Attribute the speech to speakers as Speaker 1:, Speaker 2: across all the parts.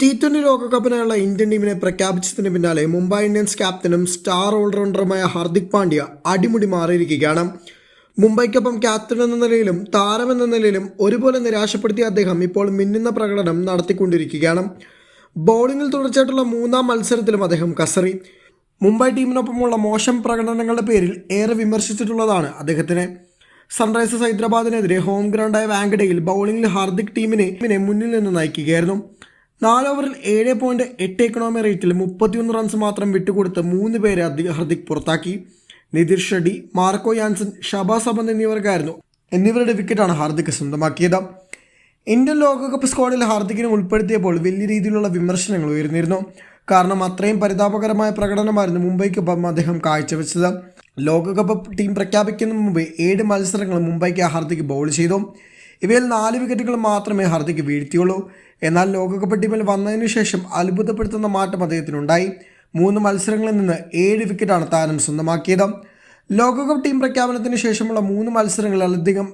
Speaker 1: T twenty ലോകകപ്പിനായുള്ള Indian ടീമിനെ പ്രഖ്യാപിച്ചതിന് പിന്നാലെ മുംബൈ ഇന്ത്യൻസ് ക്യാപ്റ്റനും സ്റ്റാർ ഓൾറൗണ്ടറുമായ ഹാർദിക് പാണ്ഡ്യ അടിമുടി മാറിയിരിക്കുകയാണ്. മുംബൈക്കൊപ്പം ക്യാപ്റ്റൻ എന്ന നിലയിലും താരമെന്ന നിലയിലും ഒരുപോലെ നിരാശപ്പെടുത്തിയ അദ്ദേഹം ഇപ്പോൾ മിന്നുന്ന പ്രകടനം നടത്തിക്കൊണ്ടിരിക്കുകയാണ്. ബൗളിംഗിൽ തുടർച്ചയായിട്ടുള്ള മൂന്നാം മത്സരത്തിലും അദ്ദേഹം കസറി. മുംബൈ ടീമിനൊപ്പമുള്ള മോശം പ്രകടനങ്ങളുടെ പേരിൽ ഏറെ വിമർശിച്ചിട്ടുള്ളതാണ് അദ്ദേഹത്തിനെ. സൺറൈസേഴ്സ് ഹൈദരാബാദിനെതിരെ ഹോം ഗ്രൗണ്ടായ വാങ്കഡയിൽ ബൗളിംഗിൽ ഹാർദിക് ടീമിനെ മുന്നിൽ നിന്ന് നയിക്കുകയായിരുന്നു. നാല് ഓവറിൽ ഏഴ് പോയിന്റ് എട്ട് എക്കണോമി റേറ്റിൽ മുപ്പത്തിയൊന്ന് റൺസ് മാത്രം വിട്ടുകൊടുത്ത് മൂന്ന് പേരെ ഹർദിക് പുറത്താക്കി. നിതിർ ഷെഡി മാർക്കോ യാൻസൺ ഷബാസ് സബന്ത് എന്നിവർക്കായിരുന്നു എന്നിവരുടെ വിക്കറ്റാണ് ഹാർദിക് സ്വന്തമാക്കിയത്. ഇന്ത്യൻ ലോകകപ്പ് സ്ക്വാഡിൽ ഹാർദിക്കിനെ ഉൾപ്പെടുത്തിയപ്പോൾ വലിയ രീതിയിലുള്ള വിമർശനങ്ങൾ ഉയർന്നിരുന്നു. കാരണം അത്രയും പരിതാപകരമായ പ്രകടനമായിരുന്നു മുംബൈക്കൊപ്പം അദ്ദേഹം കാഴ്ചവെച്ചത്. ലോകകപ്പ് ടീം പ്രഖ്യാപിക്കുന്നതിന് മുമ്പ് ഏഴ് മത്സരങ്ങൾ മുംബൈക്ക് ഹാർദിക് ബൗൾ ചെയ്തു. ഇവയിൽ നാല് വിക്കറ്റുകൾ മാത്രമേ ഹർദിക്ക് വീഴ്ത്തിയുള്ളൂ. എന്നാൽ ലോകകപ്പ് ടീമിൽ വന്നതിനു ശേഷം അത്ഭുതപ്പെടുത്തുന്ന മാറ്റം അദ്ദേഹത്തിനുണ്ടായി. മൂന്ന് മത്സരങ്ങളിൽ നിന്ന് ഏഴ് വിക്കറ്റാണ് താരം സ്വന്തമാക്കിയത്. ലോകകപ്പ് ടീം പ്രഖ്യാപനത്തിന് ശേഷമുള്ള മൂന്ന് മത്സരങ്ങളിൽ അധികം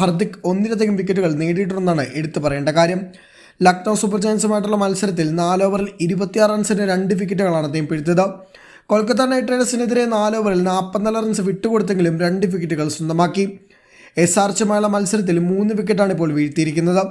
Speaker 1: ഹർദിക് ഒന്നിലധികം വിക്കറ്റുകൾ നേടിയിട്ടുണ്ടെന്നാണ് എടുത്തു പറയേണ്ട കാര്യം. ലക്നൗ സൂപ്പർ ജയൻസുമായിട്ടുള്ള മത്സരത്തിൽ നാല് ഓവറിൽ ഇരുപത്തിയാറ് റൺസിന് രണ്ട് വിക്കറ്റുകളാണ് അദ്ദേഹം പിഴുത്തത് കൊൽക്കത്ത നൈറ്റ് റൈഡേഴ്സിനെതിരെ നാല് ഓവറിൽ നാൽപ്പത്തിനാല് റൺസ് വിട്ടുകൊടുത്തെങ്കിലും രണ്ട് വിക്കറ്റുകൾ സ്വന്തമാക്കി. എസ് ആർ ചുമായുള്ള മത്സരത്തിൽ മൂന്ന് വിക്കറ്റാണ് ഇപ്പോൾ വീഴ്ത്തിയിരിക്കുന്നത്.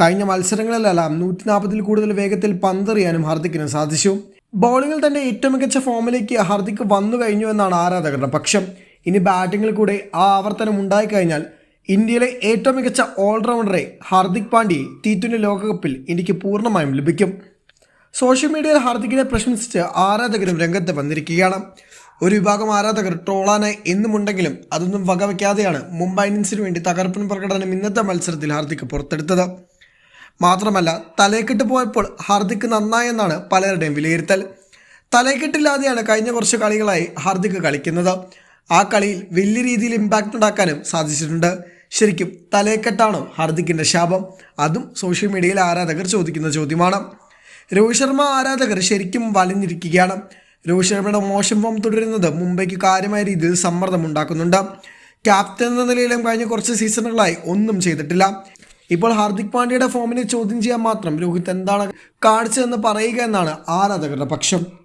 Speaker 1: കഴിഞ്ഞ മത്സരങ്ങളിലെല്ലാം നൂറ്റി നാൽപ്പതിൽ കൂടുതൽ വേഗത്തിൽ പന്തെറിയാനും ഹാർദിക്കിന് സാധിച്ചു. ബൗളിങ്ങിൽ തന്റെ ഏറ്റവും മികച്ച ഫോമിലേക്ക് ഹാർദിക് വന്നു കഴിഞ്ഞു എന്നാണ് ആരാധകരുടെ പക്ഷം. ഇനി ബാറ്റിങ്ങിൽ കൂടെ ആ ആവർത്തനം ഉണ്ടായിക്കഴിഞ്ഞാൽ ഇന്ത്യയിലെ ഏറ്റവും മികച്ച ഓൾറൗണ്ടറെ ഹാർദിക് പാണ്ഡ്യയെ ടി ലോകകപ്പിൽ ഇന്ത്യയ്ക്ക് പൂർണമായും ലഭിക്കും. സോഷ്യൽ മീഡിയയിൽ ഹാർദിക്കിനെ പ്രശംസിച്ച് ആരാധകരും രംഗത്ത് വന്നിരിക്കുകയാണ്. ഒരു വിഭാഗം ആരാധകർ ട്രോളാനായി എന്നുമുണ്ടെങ്കിലും അതൊന്നും വകവയ്ക്കാതെയാണ് മുംബൈ ഇന്ത്യൻസിന് വേണ്ടി തകർപ്പൻ പ്രകടനം ഇന്നത്തെ മത്സരത്തിൽ ഹാർദിക് പുറത്തെടുത്തത്. മാത്രമല്ല തലയെക്കെട്ട് പോയപ്പോൾ ഹാർദിക് നന്നായെന്നാണ് പലരുടെയും വിലയിരുത്തൽ. തലയെക്കെട്ടില്ലാതെയാണ് കഴിഞ്ഞ കുറച്ച് കളികളായി ഹാർദിക് കളിക്കുന്നത്. ആ കളിയിൽ വലിയ രീതിയിൽ ഇമ്പാക്റ്റ് ഉണ്ടാക്കാനും സാധിച്ചിട്ടുണ്ട്. ശരിക്കും തലയെക്കെട്ടാണോ ഹാർദിക്കിന്റെ ശാപം? അതും സോഷ്യൽ മീഡിയയിൽ ആരാധകർ ചോദിക്കുന്ന ചോദ്യമാണ്. രോഹിത് ശർമ്മ ആരാധകർ ശരിക്കും വലഞ്ഞിരിക്കുകയാണ്. രോഹിത് ശർമ്മയുടെ മോശം ഫോം തുടരുന്നത് മുംബൈക്ക് കാര്യമായ രീതിയിൽ സമ്മർദ്ദം ഉണ്ടാക്കുന്നുണ്ട്. ക്യാപ്റ്റൻ എന്ന നിലയിലും കഴിഞ്ഞ കുറച്ച് സീസണുകളായി ഒന്നും ചെയ്തിട്ടില്ല. ഇപ്പോൾ ഹാർദിക് പാണ്ഡ്യയുടെ ഫോമിനെ ചോദ്യം ചെയ്യാൻ മാത്രം രോഹിത് എന്താണ് കാണിച്ചതെന്ന് പറയുക എന്നാണ് ആരാധകരുടെ പക്ഷം.